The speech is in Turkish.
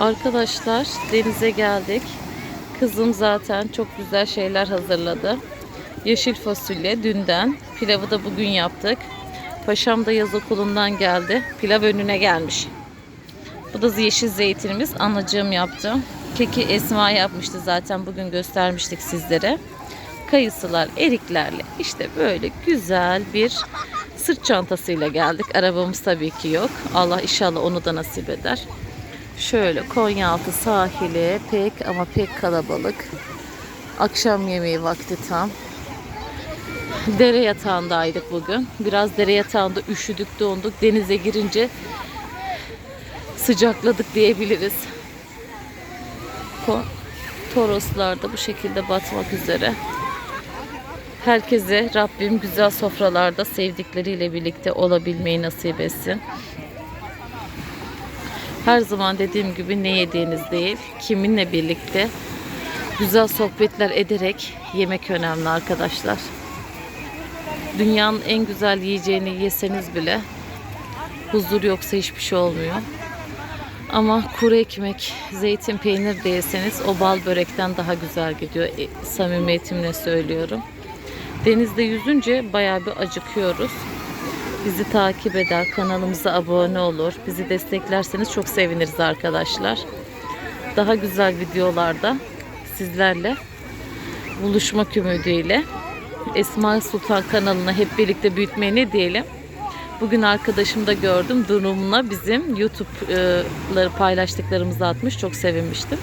Arkadaşlar denize geldik. Kızım zaten çok güzel şeyler hazırladı. Yeşil fasulye dünden. Pilavı da bugün yaptık. Paşam da yaz okulundan geldi. Pilav önüne gelmiş. Bu da yeşil zeytinimiz. Anacığım yaptı. Keki Esma yapmıştı zaten. Bugün göstermiştik sizlere. Kayısılar, eriklerle işte böyle güzel bir sırt çantasıyla geldik. Arabamız tabii ki yok. Allah inşallah onu da nasip eder. Şöyle Konyaaltı sahili pek ama pek kalabalık. Akşam yemeği vakti tam. Dere yatağındaydık bugün. Biraz dere yatağında üşüdük, donduk. Denize girince sıcakladık diyebiliriz. Toroslar da bu şekilde batmak üzere. Herkese Rabbim güzel sofralarda sevdikleriyle birlikte olabilmeyi nasip etsin. Her zaman dediğim gibi ne yediğiniz değil, kiminle birlikte güzel sohbetler ederek yemek önemli arkadaşlar. Dünyanın en güzel yiyeceğini yeseniz bile huzur yoksa hiçbir şey olmuyor. Ama kuru ekmek, zeytin, peynir de yeseniz o bal börekten daha güzel gidiyor. E, samimiyetimle söylüyorum. Denizde yüzünce bayağı bir acıkıyoruz. Bizi takip eder, kanalımıza abone olur. Bizi desteklerseniz çok seviniriz arkadaşlar. Daha güzel videolarda sizlerle buluşmak ümidiyle Esma Sultan kanalına hep birlikte büyütmeye ne diyelim? Bugün arkadaşımda gördüm durumuna bizim YouTube'ları paylaştıklarımızı atmış. Çok sevinmiştim.